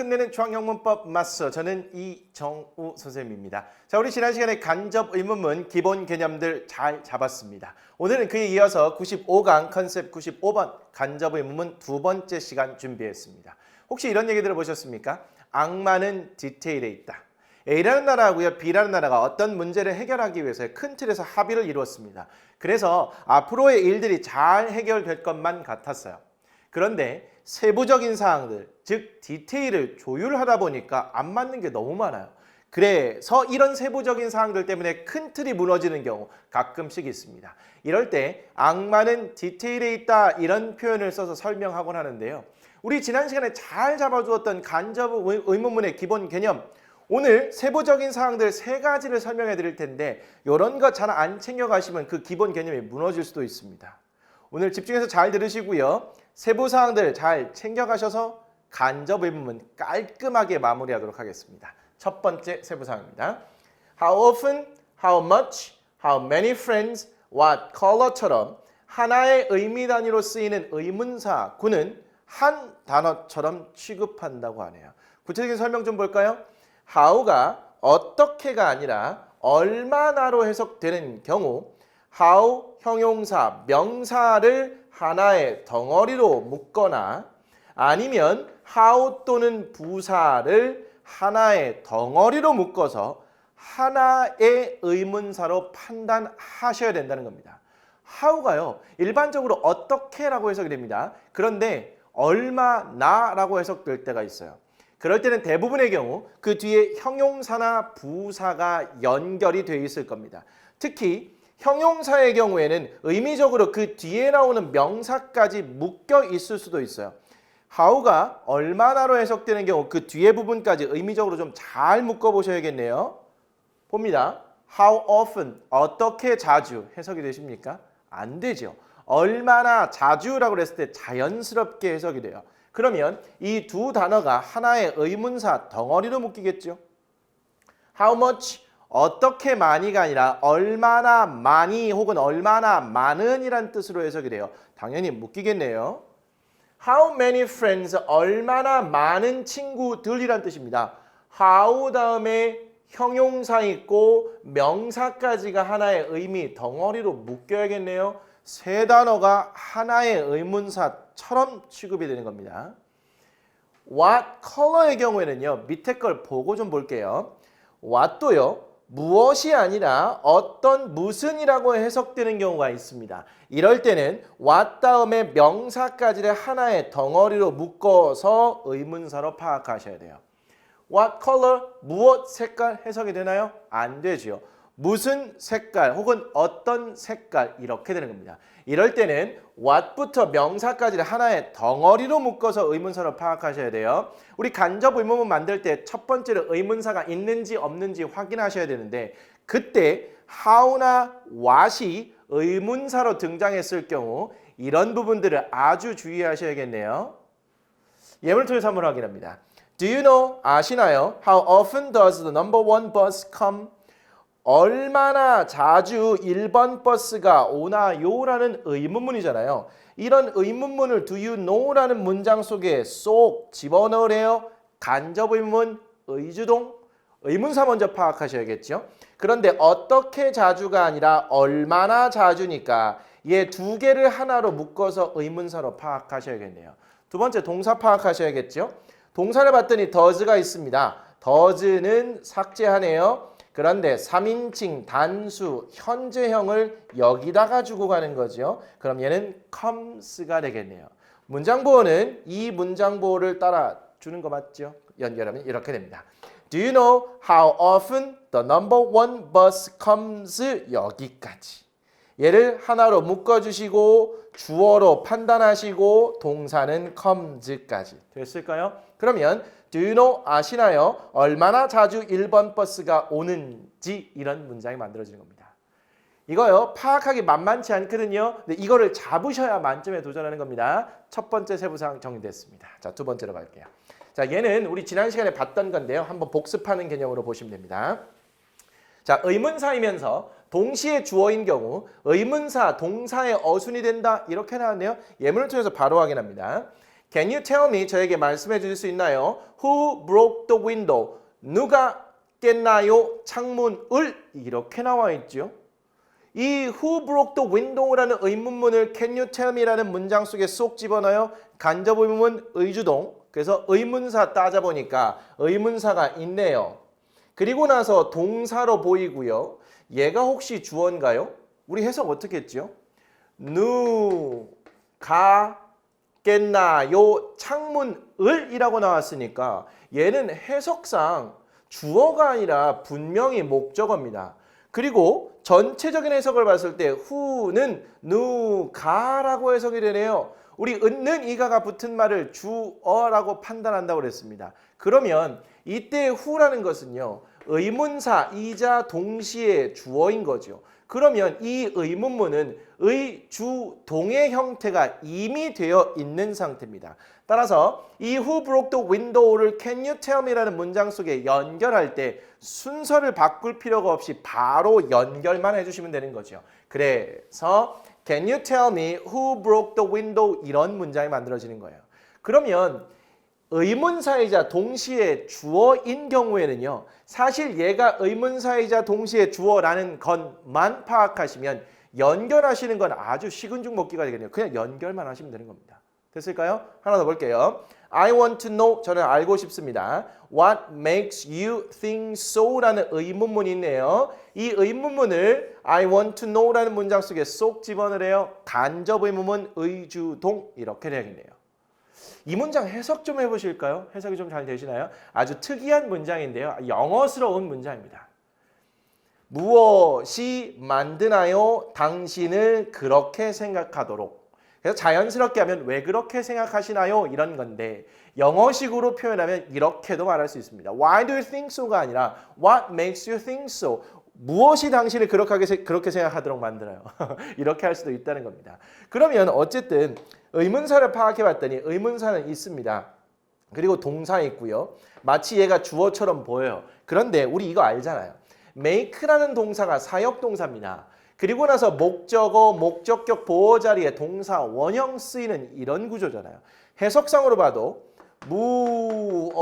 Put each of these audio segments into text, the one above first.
끝내는 중앙영문법 마스터 저는 이정우 선생님입니다. 자, 우리 지난 시간에 간접 의문문 기본 개념들 잘 잡았습니다. 오늘은 그에 이어서 95강 컨셉 95번 간접 의문문 두 번째 시간 준비했습니다. 혹시 이런 얘기 들어보셨습니까? 악마는 디테일에 있다. A라는 나라하고요, B라는 나라가 어떤 문제를 해결하기 위해서 큰 틀에서 합의를 이루었습니다. 그래서 앞으로의 일들이 잘 해결될 것만 같았어요. 그런데 세부적인 사항들, 즉 디테일을 조율하다 보니까 안 맞는 게 너무 많아요. 그래서 이런 세부적인 사항들 때문에 큰 틀이 무너지는 경우 가끔씩 있습니다. 이럴 때 악마는 디테일에 있다 이런 표현을 써서 설명하곤 하는데요. 우리 지난 시간에 잘 잡아주었던 간접 의- 의문문의 기본 개념 오늘 세부적인 사항들 세 가지를 설명해 드릴 텐데 이런 거 잘 안 챙겨 가시면 그 기본 개념이 무너질 수도 있습니다. 오늘 집중해서 잘 들으시고요. 세부 사항들 잘 챙겨 가셔서 간접 의문문 깔끔하게 마무리하도록 하겠습니다. 첫 번째 세부 사항입니다. How often, how much, how many friends, what color처럼 하나의 의미 단위로 쓰이는 의문사 구는 한 단어처럼 취급한다고 하네요. 구체적인 설명 좀 볼까요? how가 어떻게가 아니라 얼마나로 해석되는 경우 how 형용사 명사를 하나의 덩어리로 묶거나 아니면 how 또는 부사를 하나의 덩어리로 묶어서 하나의 의문사로 판단하셔야 된다는 겁니다. how가요. 일반적으로 어떻게라고 해석이 됩니다. 그런데 얼마나라고 해석될 때가 있어요. 그럴 때는 대부분의 경우 그 뒤에 형용사나 부사가 연결이 돼 있을 겁니다. 특히 형용사의 경우에는 의미적으로 그 뒤에 나오는 명사까지 묶여 있을 수도 있어요. how가 얼마나로 해석되는 경우 그 뒤에 부분까지 의미적으로 좀 잘 묶어 보셔야겠네요. 봅니다. How often 어떻게 자주 해석이 되십니까? 안 되죠. 얼마나 자주라고 그랬을 때 자연스럽게 해석이 돼요. 그러면 이 두 단어가 하나의 의문사 덩어리로 묶이겠죠. How much 어떻게 많이가 아니라 얼마나 많이 혹은 얼마나 많은이란 뜻으로 해석이 돼요. 당연히 묶이겠네요. How many friends 얼마나 많은 친구들이란 뜻입니다. How 다음에 형용사 있고 명사까지가 하나의 의미 덩어리로 묶여야겠네요. 세 단어가 하나의 의문사처럼 취급이 되는 겁니다. What color의 경우에는요. 밑에 걸 보고 좀 볼게요. what도요. 무엇이 아니라 어떤 무슨이라고 해석되는 경우가 있습니다. 이럴 때는 what 다음에 명사까지를 하나의 덩어리로 묶어서 의문사로 파악하셔야 돼요. What color? 무엇 색깔 해석이 되나요? 안 되죠. 무슨 색깔 혹은 어떤 색깔 이렇게 되는 겁니다. 이럴 때는 what부터 명사까지를 하나의 덩어리로 묶어서 의문사로 파악하셔야 돼요. 우리 간접 의문문 만들 때 첫 번째로 의문사가 있는지 없는지 확인하셔야 되는데 그때 how나 what이 의문사로 등장했을 경우 이런 부분들을 아주 주의하셔야겠네요. 예문을 통해서 한번 확인합니다. Do you know? 아시나요? How often does the number one bus come? 얼마나 자주 1번 버스가 오나요? 라는 의문문이잖아요. 이런 의문문을 do you know? 라는 문장 속에 쏙 집어넣으래요. 간접 의문, 의주동, 의문사 먼저 파악하셔야겠죠. 그런데 어떻게 자주가 아니라 얼마나 자주니까 얘 두 개를 하나로 묶어서 의문사로 파악하셔야겠네요. 두 번째 동사 파악하셔야겠죠. 동사를 봤더니 does가 있습니다. does는 삭제하네요. 그런데 3인칭 단수 현재형을 여기다가 주고 가는 거죠. 그럼 얘는 comes가 되겠네요. 문장 보호는 이 문장 보호를 따라 주는 거 맞죠? 연결하면 이렇게 됩니다. Do you know how often the number one bus comes? 여기까지. 얘를 하나로 묶어주시고 주어로 판단하시고 동사는 comes까지 됐을까요? 그러면 do you know 아시나요? 얼마나 자주 1번 버스가 오는지 이런 문장이 만들어지는 겁니다. 이거요 파악하기 만만치 않거든요. 근데 이거를 잡으셔야 만점에 도전하는 겁니다. 첫 번째 세부사항 정리됐습니다. 자 두 번째로 갈게요. 자 얘는 우리 지난 시간에 봤던 건데요. 한번 복습하는 개념으로 보시면 됩니다. 자, 의문사이면서 동시에 주어인 경우 의문사 동사의 어순이 된다 이렇게 나왔네요. 예문을 통해서 바로 확인합니다. Can you tell me 저에게 말씀해 주실 수 있나요? Who broke the window? 누가 깼나요? 창문을 이렇게 나와 있죠. 이 Who broke the window라는 의문문을 Can you tell me라는 문장 속에 쏙 집어넣어요. 간접 의문문 의주동. 그래서 의문사 따져보니까 의문사가 있네요. 그리고 나서 동사로 보이고요. 얘가 혹시 주어인가요? 우리 해석 어떻게 했죠? 누가 깼나요? 창문을 이라고 나왔으니까 얘는 해석상 주어가 아니라 분명히 목적어입니다. 그리고 전체적인 해석을 봤을 때 who는 누가라고 해석이 되네요. 우리 은는 이가가 붙은 말을 주어라고 판단한다고 그랬습니다. 그러면 이때 who라는 것은요. 의문사이자 동시에 주어인 거죠. 그러면 이 의문문은 의주동의 형태가 이미 되어 있는 상태입니다. 따라서 이 Who broke the window를 Can you tell me라는 문장 속에 연결할 때 순서를 바꿀 필요가 없이 바로 연결만 해주시면 되는 거죠. 그래서 Can you tell me who broke the window 이런 문장이 만들어지는 거예요. 그러면 의문사이자 동시에 주어인 경우에는요. 사실 얘가 의문사이자 동시에 주어라는 것만 파악하시면 연결하시는 건 아주 식은 죽 먹기가 되겠네요. 그냥 연결만 하시면 되는 겁니다. 됐을까요? 하나 더 볼게요. I want to know 저는 알고 싶습니다. What makes you think so라는 의문문이 있네요. 이 의문문을 I want to know라는 문장 속에 쏙 집어넣으래요. 간접 의문문 의주동 이렇게 되겠네요. 이 문장 해석 좀 해보실까요? 해석이 좀 잘 되시나요? 아주 특이한 문장인데요. 영어스러운 문장입니다. 무엇이 만드나요? 당신을 그렇게 생각하도록. 그래서 자연스럽게 하면 왜 그렇게 생각하시나요? 이런 건데 영어식으로 표현하면 이렇게도 말할 수 있습니다. Why do you think so가 아니라 What makes you think so? 무엇이 당신을 그렇게, 그렇게 생각하도록 만들어요? 이렇게 할 수도 있다는 겁니다. 그러면 어쨌든 의문사를 파악해 봤더니 의문사는 있습니다. 그리고 동사 있고요. 마치 얘가 주어처럼 보여요. 그런데 우리 이거 알잖아요. make라는 동사가 사역 동사입니다. 그리고 나서 목적어, 목적격 보호 자리에 동사 원형 쓰이는 이런 구조잖아요. 해석상으로 봐도 무엇이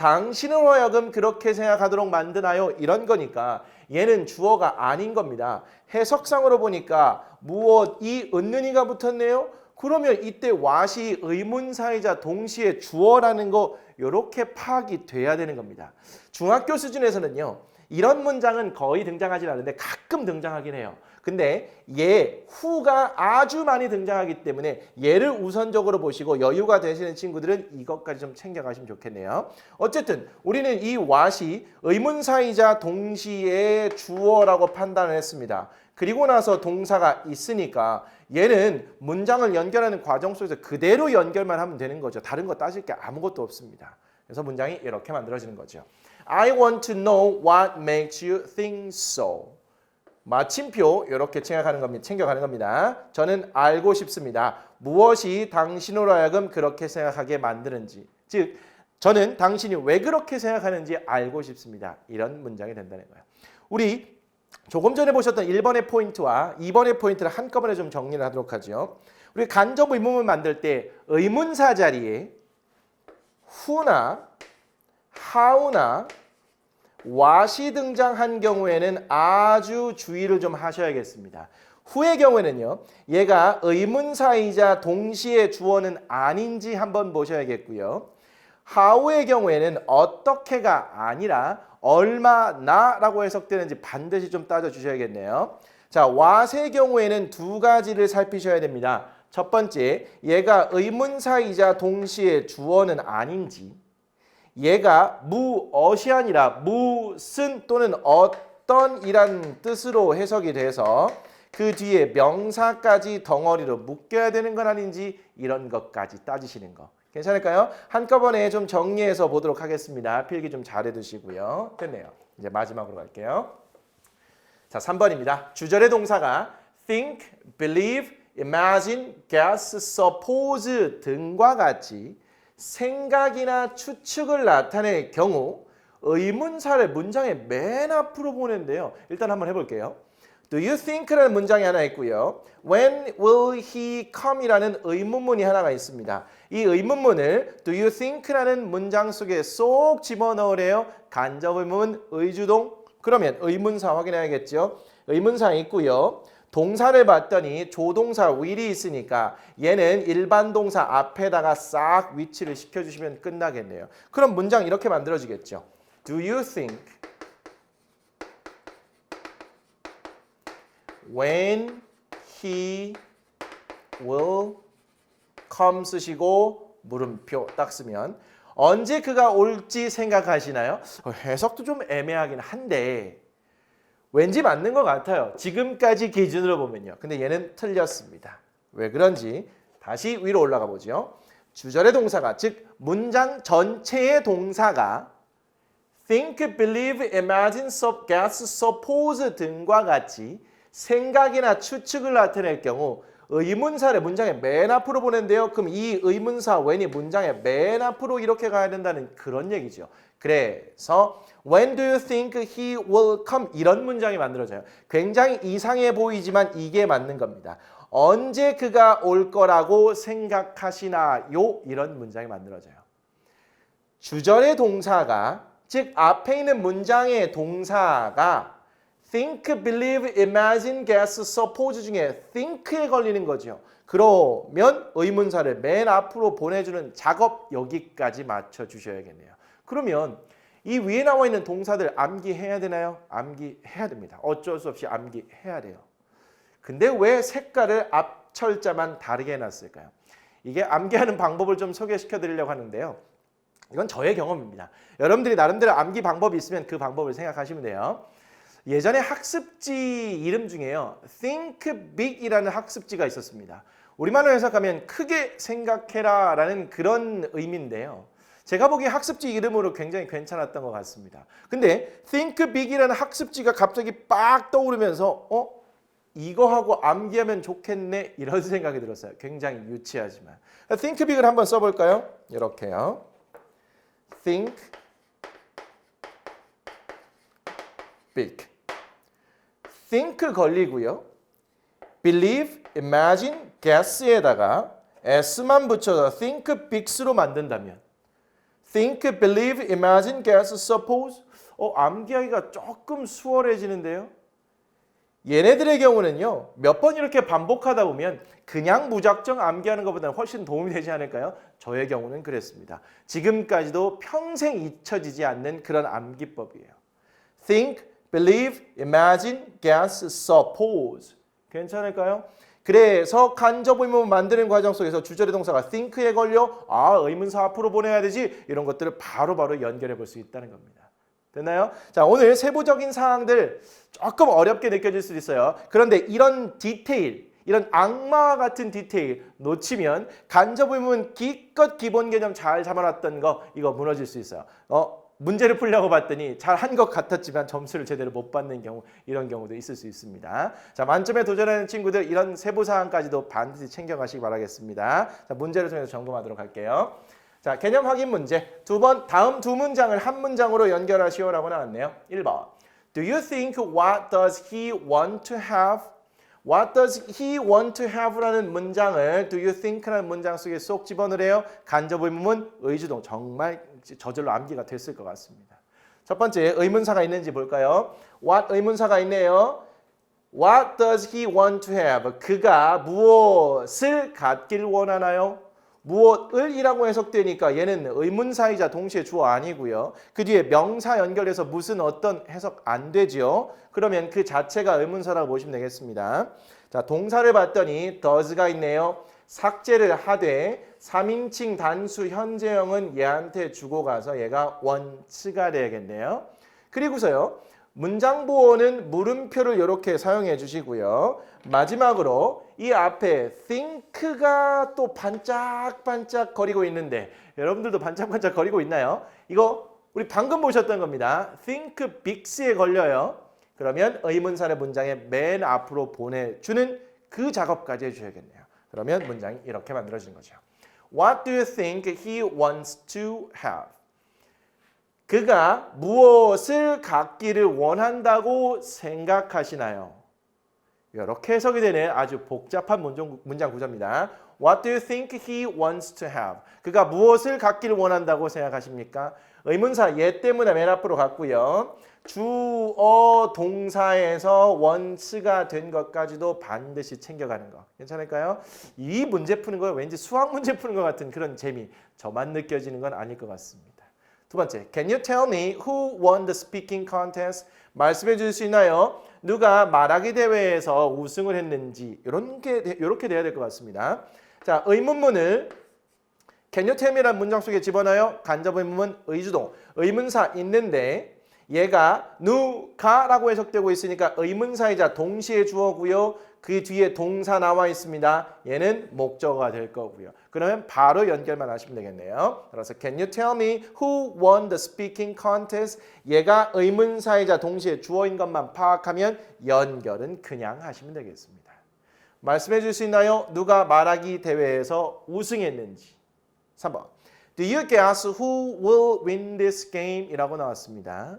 당신을 하여금 그렇게 생각하도록 만드나요? 이런 거니까 얘는 주어가 아닌 겁니다. 해석상으로 보니까 무엇이 은는이가 붙었네요. 그러면 이때 what이 의문사이자 동시에 주어라는 거 이렇게 파악이 돼야 되는 겁니다. 중학교 수준에서는요. 이런 문장은 거의 등장하지 않는데 가끔 등장하긴 해요. 근데 얘 후가 아주 많이 등장하기 때문에 얘를 우선적으로 보시고 여유가 되시는 친구들은 이것까지 좀 챙겨가시면 좋겠네요. 어쨌든 우리는 이 what이 의문사이자 동시에 주어라고 판단을 했습니다. 그리고 나서 동사가 있으니까 얘는 문장을 연결하는 과정 속에서 그대로 연결만 하면 되는 거죠. 다른 거 따질 게 아무것도 없습니다. 그래서 문장이 이렇게 만들어지는 거죠. I want to know what makes you think so. 마침표 이렇게 생각하는 겁니다. 챙겨가는 겁니다. 저는 알고 싶습니다. 무엇이 당신으로 하여금 그렇게 생각하게 만드는지. 즉 저는 당신이 왜 그렇게 생각하는지 알고 싶습니다. 이런 문장이 된다는 거예요. 우리 조금 전에 보셨던 1번의 포인트와 2번의 포인트를 한꺼번에 좀 정리를 하도록 하죠. 우리 간접 의문문 만들 때 의문사 자리에 who나 how나 what이 등장한 경우에는 아주 주의를 좀 하셔야겠습니다. 후의 경우에는요. 얘가 의문사이자 동시에 주어는 아닌지 한번 보셔야겠고요. how의 경우에는 어떻게가 아니라 얼마나라고 해석되는지 반드시 좀 따져 주셔야겠네요. 자, what의 경우에는 두 가지를 살피셔야 됩니다. 첫 번째, 얘가 의문사이자 동시에 주어는 아닌지 얘가 무엇이 아니라 무슨 또는 어떤이란 뜻으로 해석이 돼서 그 뒤에 명사까지 덩어리로 묶여야 되는 건 아닌지 이런 것까지 따지시는 거. 괜찮을까요? 한꺼번에 좀 정리해서 보도록 하겠습니다. 필기 좀 잘해 두시고요. 됐네요. 이제 마지막으로 갈게요. 자, 3번입니다. 주절의 동사가 think, believe, imagine, guess, suppose 등과 같이 생각이나 추측을 나타낼 경우 의문사를 문장의 맨 앞으로 보낸데요. 일단 한번 해볼게요. Do you think라는 문장이 하나 있고요. When will he come이라는 의문문이 하나가 있습니다. 이 의문문을 Do you think라는 문장 속에 쏙 집어넣으래요. 간접 의문 의주동. 그러면 의문사 확인해야겠죠. 의문사 있고요. 동사를 봤더니 조동사 will이 있으니까 얘는 일반 동사 앞에다가 싹 위치를 시켜주시면 끝나겠네요. 그럼 문장 이렇게 만들어지겠죠. Do you think when he will come 쓰시고 물음표 딱 쓰면 언제 그가 올지 생각하시나요? 어, 해석도 좀 애매하긴 한데 왠지 맞는 것 같아요. 지금까지 기준으로 보면요. 근데 얘는 틀렸습니다. 왜 그런지 다시 위로 올라가 보죠. 주절의 동사가 즉 문장 전체의 동사가 think, believe, imagine, sup, guess, suppose 등과 같이 생각이나 추측을 나타낼 경우 의문사를 문장의 맨 앞으로 보낸대요. 그럼 이 의문사 when이 문장의 맨 앞으로 이렇게 가야 된다는 그런 얘기죠. 그래서 when do you think he will come 이런 문장이 만들어져요. 굉장히 이상해 보이지만 이게 맞는 겁니다. 언제 그가 올 거라고 생각하시나요? 이런 문장이 만들어져요. 주절의 동사가 즉 앞에 있는 문장의 동사가 think, believe, imagine, guess, suppose 중에 think에 걸리는 거죠. 그러면 의문사를 맨 앞으로 보내주는 작업 여기까지 맞춰 주셔야겠네요. 그러면 이 위에 나와 있는 동사들 암기해야 되나요? 암기해야 됩니다. 어쩔 수 없이 암기해야 돼요. 근데 왜 색깔을 앞 철자만 다르게 해놨을까요? 이게 암기하는 방법을 좀 소개시켜 드리려고 하는데요. 이건 저의 경험입니다. 여러분들이 나름대로 암기 방법이 있으면 그 방법을 생각하시면 돼요. 예전에 학습지 이름 중에요. Think Big이라는 학습지가 있었습니다. 우리말로 해석하면 크게 생각해라 라는 그런 의미인데요. 제가 보기에 학습지 이름으로 굉장히 괜찮았던 것 같습니다. 근데 Think Big이라는 학습지가 갑자기 빡 떠오르면서 어? 이거 하고 암기하면 좋겠네 이런 생각이 들었어요. 굉장히 유치하지만. Think Big을 한번 써볼까요? 이렇게요. Think Big. Think 걸리고요. believe, imagine, guess에다가 s만 붙여서 think bigs로 만든다면 think, believe, imagine, guess, suppose 어, 암기하기가 조금 수월해지는데요. 얘네들의 경우는요. 몇 번 이렇게 반복하다 보면 그냥 무작정 암기하는 것보다는 훨씬 도움이 되지 않을까요? 저의 경우는 그랬습니다. 지금까지도 평생 잊혀지지 않는 그런 암기법이에요. think, believe, imagine, guess, suppose. 괜찮을까요? 그래서 간접 의문 만드는 과정 속에서 주절의 동사가 think에 걸려 아 의문사 앞으로 보내야 되지 이런 것들을 바로 바로 연결해 볼 수 있다는 겁니다. 됐나요? 자 오늘 세부적인 사항들 조금 어렵게 느껴질 수도 있어요. 그런데 이런 디테일 이런 악마와 같은 디테일 놓치면 간접 의문 기껏 기본 개념 잘 잡아놨던 거 이거 무너질 수 있어요. 어 문제를 풀려고 봤더니 잘 한 것 같았지만 점수를 제대로 못 받는 경우 이런 경우도 있을 수 있습니다. 자 만점에 도전하는 친구들 이런 세부 사항까지도 반드시 챙겨가시기 바라겠습니다. 자 문제를 통해서 점검하도록 할게요. 자 개념 확인 문제 두 번 다음 두 문장을 한 문장으로 연결하시오라고 나왔네요. 1번 Do you think what does he want to have? What does he want to have라는 문장을 Do you think라는 문장 속에 쏙 집어넣으래요. 간접 의문문 의주동 정말 저절로 암기가 됐을 것 같습니다. 첫 번째 의문사가 있는지 볼까요? What 의문사가 있네요. What does he want to have? 그가 무엇을 갖길 원하나요? 무엇을이라고 해석되니까 얘는 의문사이자 동시에 주어 아니고요. 그 뒤에 명사 연결해서 무슨 어떤 해석 안 되죠. 그러면 그 자체가 의문사라고 보시면 되겠습니다. 자, 동사를 봤더니 does가 있네요. 삭제를 하되 3인칭 단수 현재형은 얘한테 주고 가서 얘가 원츠가 되겠네요. 그리고서요. 문장 보호는 물음표를 이렇게 사용해 주시고요. 마지막으로 이 앞에 think가 또 반짝반짝 거리고 있는데 여러분들도 반짝반짝 거리고 있나요? 이거 우리 방금 보셨던 겁니다. think bigs에 걸려요. 그러면 의문사를 문장의 맨 앞으로 보내주는 그 작업까지 해주셔야겠네요. 그러면 문장이 이렇게 만들어지는 거죠. What do you think he wants to have? 그가 무엇을 갖기를 원한다고 생각하시나요? 이렇게 해석이 되는 아주 복잡한 문장, 문장 구조입니다. What do you think he wants to have? 그가 무엇을 갖기를 원한다고 생각하십니까? 의문사 얘 때문에 맨 앞으로 갔고요. 주어 동사에서 원스가 된 것까지도 반드시 챙겨가는 거 괜찮을까요? 이 문제 푸는 거 왠지 수학 문제 푸는 것 같은 그런 재미 저만 느껴지는 건 아닐 것 같습니다. 두 번째, Can you tell me who won the speaking contest? 말씀해 주실 수 있나요? 누가 말하기 대회에서 우승을 했는지 이런 게 이렇게 돼야 될 것 같습니다. 자, 의문문을 Me란 문장 속에 집어넣어요. 간접 의문문 의주동 의문사 있는데 얘가 누가라고 해석되고 있으니까 의문사이자 동시에 주어고요. 그 뒤에 동사 나와 있습니다. 얘는 목적어가 될 거고요. 그러면 바로 연결만 하시면 되겠네요. 따라서 Can you tell me who won the speaking contest? 얘가 의문사이자 동시에 주어인 것만 파악하면 연결은 그냥 하시면 되겠습니다. 말씀해 줄 수 있나요? 누가 말하기 대회에서 우승했는지. 3번. Do you guess who will win this game? 이라고 나왔습니다.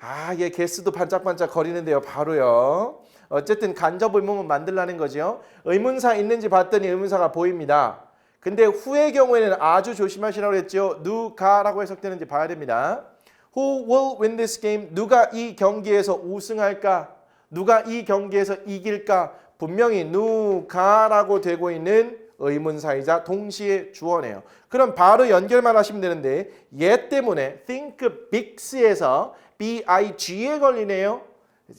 아, 얘 개수도 반짝반짝 거리는데요. 바로요. 어쨌든 간접 의문문 만들라는 거죠. 의문사 있는지 봤더니 의문사가 보입니다. 근데 후의 경우에는 아주 조심하시라고 했죠. 누가라고 해석되는지 봐야 됩니다. Who will win this game? 누가 이 경기에서 우승할까? 누가 이 경기에서 이길까? 분명히 누가라고 되고 있는 의문사이자 동시에 주어네요. 그럼 바로 연결만 하시면 되는데 얘 때문에 think bigs에서 big에 걸리네요.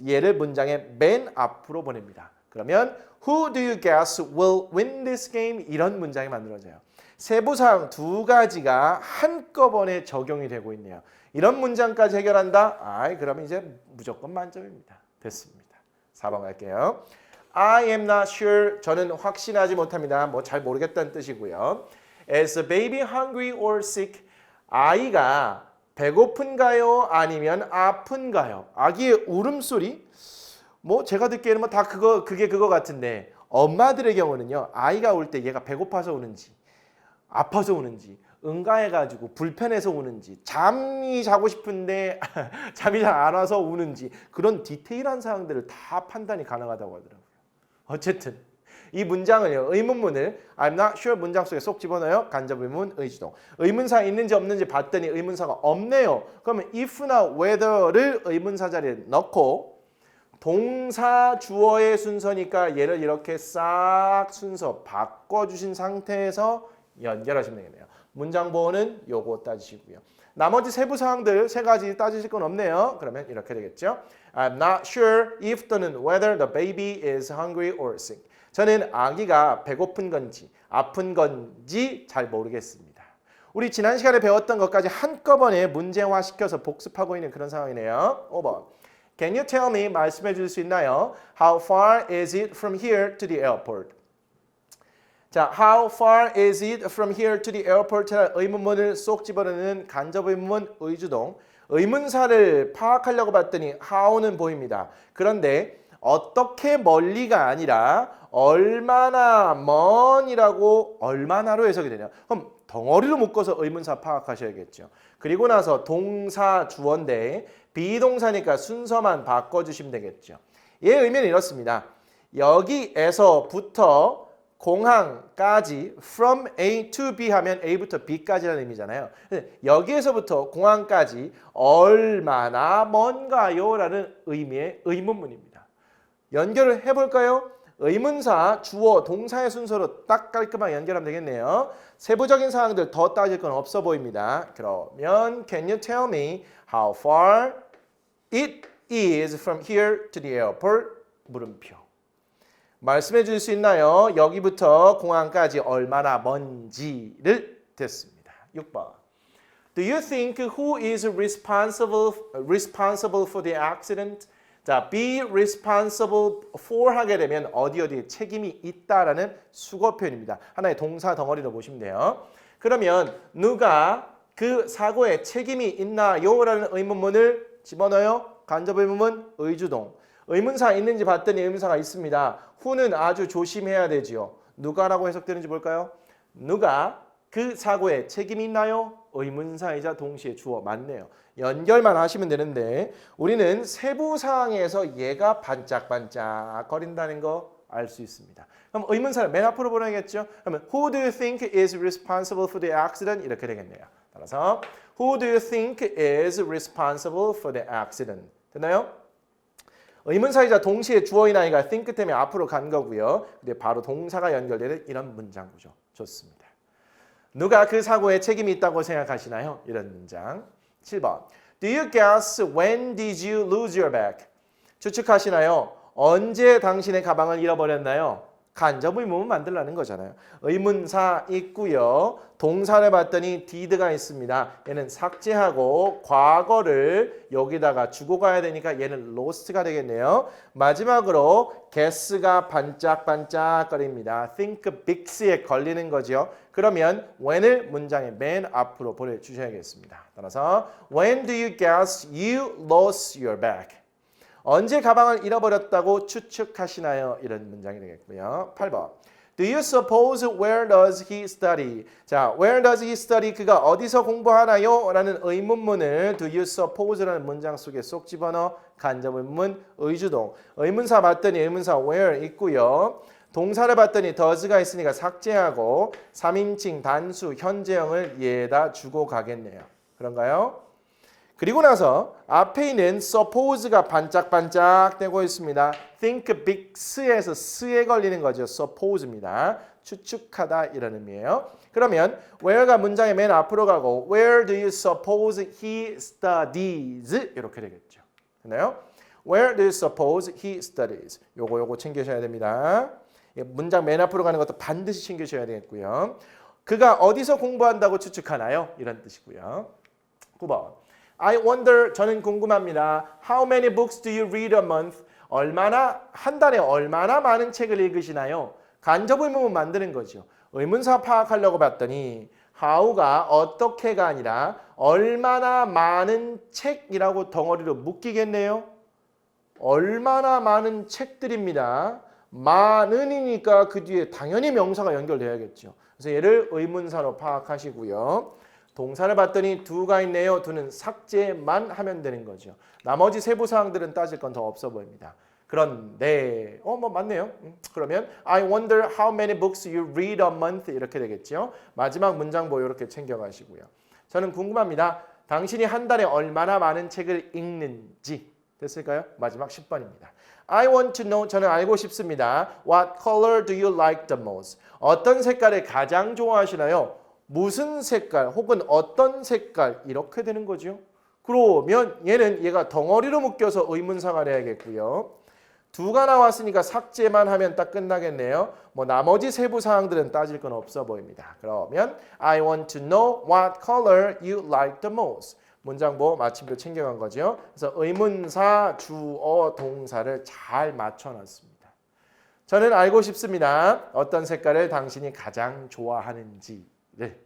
얘를 문장의 맨 앞으로 보냅니다. 그러면 Who do you guess will win this game? 이런 문장이 만들어져요. 세부사항 두 가지가 한꺼번에 적용이 되고 있네요. 이런 문장까지 해결한다? 아이 그러면 이제 무조건 만점입니다. 됐습니다. 4번 갈게요. I am not sure. 저는 확신하지 못합니다. 뭐 잘 모르겠다는 뜻이고요. Is the baby hungry or sick? 아이가 배고픈가요? 아니면 아픈가요? 아기의 울음소리? 뭐 제가 듣기에는 뭐 다 그거 그게 그거 같은데 엄마들의 경우는요. 아이가 울 때 얘가 배고파서 우는지 아파서 우는지 응가해가지고 불편해서 우는지 잠이 자고 싶은데 잠이 잘 안 와서 우는지 그런 디테일한 사항들을 다 판단이 가능하다고 하더라고요. 어쨌든 이 문장을요 의문문을 I'm not sure 문장 속에 쏙 집어넣어요. 간접 의문 의주동. 의문사 있는지 없는지 봤더니 의문사가 없네요. 그러면 if나 whether를 의문사 자리에 넣고 동사 주어의 순서니까 얘를 이렇게 싹 순서 바꿔주신 상태에서 연결하시면 되겠네요. 문장 보호는 요거 따지시고요 나머지 세부 사항들 세 가지 따지실 건 없네요 그러면 이렇게 되겠죠 I'm not sure if 또는 whether the baby is hungry or sick. 저는 아기가 배고픈 건지 아픈 건지 잘 모르겠습니다. 우리 지난 시간에 배웠던 것까지 한꺼번에 문제화 시켜서 복습하고 있는 그런 상황이네요. 5번. Can you tell me 말씀해 줄수 있나요? How far is it from here to the airport? 자, how far is it from here to the airport? 의문문을 쏙 집어넣는 간접 의문문 의주동. 의문사를 파악하려고 봤더니 how는 보입니다. 그런데 어떻게 멀리가 아니라 얼마나 먼이라고 얼마나로 해석이 되냐. 그럼 덩어리로 묶어서 의문사 파악하셔야겠죠. 그리고 나서 동사 주어인데 비동사니까 순서만 바꿔주시면 되겠죠. 얘 의미는 이렇습니다. 여기에서부터 공항까지 from A to B 하면 A부터 B까지라는 의미잖아요. 여기에서부터 공항까지 얼마나 먼가요? 라는 의미의 의문문입니다. 연결을 해볼까요? 의문사, 주어, 동사의 순서로 딱 깔끔하게 연결하면 되겠네요. 세부적인 사항들 더 따질 건 없어 보입니다. 그러면 Can you tell me how far it is from here to the airport? 물음표. 말씀해 줄 수 있나요? 여기부터 공항까지 얼마나 먼지를 됐습니다. 6번. Do you think who is responsible responsible for the accident? 자, be responsible for 하게 되면 어디 어디에 책임이 있다라는 수거 표현입니다. 하나의 동사 덩어리로 보시면 돼요. 그러면 누가 그 사고에 책임이 있나요?라는 의문문을 집어넣어요. 간접 의문문 의주동. 의문사 있는지 봤더니 의문사가 있습니다. 후는 아주 조심해야 되지요. 누가라고 해석되는지 볼까요? 누가 그 사고에 책임이 있나요? 의문사이자 동시에 주어 맞네요. 연결만 하시면 되는데 우리는 세부 사항에서 얘가 반짝반짝 거린다는 거 알 수 있습니다. 그럼 의문사를 맨 앞으로 보내겠죠? 그러면 Who do you think is responsible for the accident? 이렇게 되겠네요. 따라서 Who do you think is responsible for the accident? 됐나요? 의문사이자 동시에 주어인 아이가 think 때문에 앞으로 간 거고요. 근데 바로 동사가 연결되는 이런 문장 구조. 좋습니다. 누가 그 사고에 책임이 있다고 생각하시나요? 이런 문장. 7번. Do you guess when did you lose your bag? 추측하시나요? 언제 당신의 가방을 잃어버렸나요? 간접 의문문 만들라는 거잖아요. 의문사 있고요. 동사를 봤더니 did가 있습니다. 얘는 삭제하고 과거를 여기다가 주고 가야 되니까 얘는 lost가 되겠네요. 마지막으로 guess가 반짝반짝거립니다. think bigs에 걸리는 거죠. 그러면 when을 문장의 맨 앞으로 보내주셔야겠습니다. 따라서 when do you guess you lost your bag? 언제 가방을 잃어버렸다고 추측하시나요? 이런 문장이 되겠고요. 8번. Do you suppose where does he study? 자, where does he study? 그가 어디서 공부하나요? 라는 의문문을 do you suppose라는 문장 속에 쏙 집어넣어 간접 의문 의주동. 의문사 봤더니 의문사 where 있고요. 동사를 봤더니 does가 있으니까 삭제하고 3인칭 단수 현재형을 얘다 주고 가겠네요. 그런가요? 그리고 나서 앞에 있는 suppose가 반짝반짝 되고 있습니다. think bigs에서 스에 걸리는 거죠. suppose입니다. 추측하다 이런 의미예요. 그러면 where가 문장의 맨 앞으로 가고 where do you suppose he studies 이렇게 되겠죠. 됐나요? Where do you suppose he studies? 요거 요거 챙기셔야 됩니다. 예, 문장 맨 앞으로 가는 것도 반드시 챙기셔야 되겠고요. 그가 어디서 공부한다고 추측하나요? 이런 뜻이고요. 9번. I wonder 저는 궁금합니다. How many books do you read a month? 얼마나 한 달에 얼마나 많은 책을 읽으시나요? 간접 의문문 만드는 거죠. 의문사 파악하려고 봤더니 how가 어떻게가 아니라 얼마나 많은 책이라고 덩어리로 묶이겠네요. 얼마나 많은 책들입니다. 많은이니까 그 뒤에 당연히 명사가 연결돼야겠죠. 그래서 얘를 의문사로 파악하시고요. 동사를 봤더니 두가 있네요. 두는 삭제만 하면 되는 거죠. 나머지 세부 사항들은 따질 건 더 없어 보입니다. 그런데 어 뭐 맞네요. 음, 그러면 I wonder how many books you read a month 이렇게 되겠죠. 마지막 문장보 이렇게 챙겨 가시고요. 저는 궁금합니다. 당신이 한 달에 얼마나 많은 책을 읽는지 됐을까요? 마지막 10번입니다. I want to know 저는 알고 싶습니다. What color do you like the most? 어떤 색깔을 가장 좋아하시나요? 무슨 색깔 혹은 어떤 색깔 이렇게 되는 거죠. 그러면 얘는 얘가 덩어리로 묶여서 의문사가 돼야겠고요. 두가 나왔으니까 삭제만 하면 딱 끝나겠네요. 뭐 나머지 세부 사항들은 따질 건 없어 보입니다. 그러면 I want to know what color you like the most. 문장보 마침표 챙겨간 거죠. 그래서 의문사, 주어, 동사를 잘 맞춰놨습니다. 저는 알고 싶습니다. 어떤 색깔을 당신이 가장 좋아하는지. 네.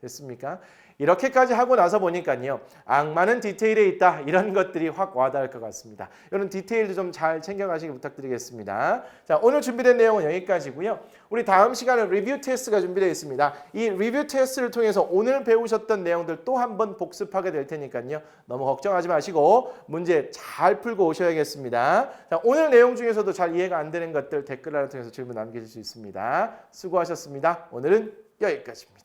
됐습니까? 이렇게까지 하고 나서 보니까요. 악마는 디테일에 있다. 이런 것들이 확 와닿을 것 같습니다. 이런 디테일도 좀 잘 챙겨가시기 부탁드리겠습니다. 자, 오늘 준비된 내용은 여기까지고요. 우리 다음 시간은 리뷰 테스트가 준비되어 있습니다. 이 리뷰 테스트를 통해서 오늘 배우셨던 내용들 또 한 번 복습하게 될 테니까요. 너무 걱정하지 마시고 문제 잘 풀고 오셔야겠습니다. 자, 오늘 내용 중에서도 잘 이해가 안 되는 것들 댓글란을 통해서 질문 남기실 수 있습니다. 수고하셨습니다. 오늘은 여기까지입니다.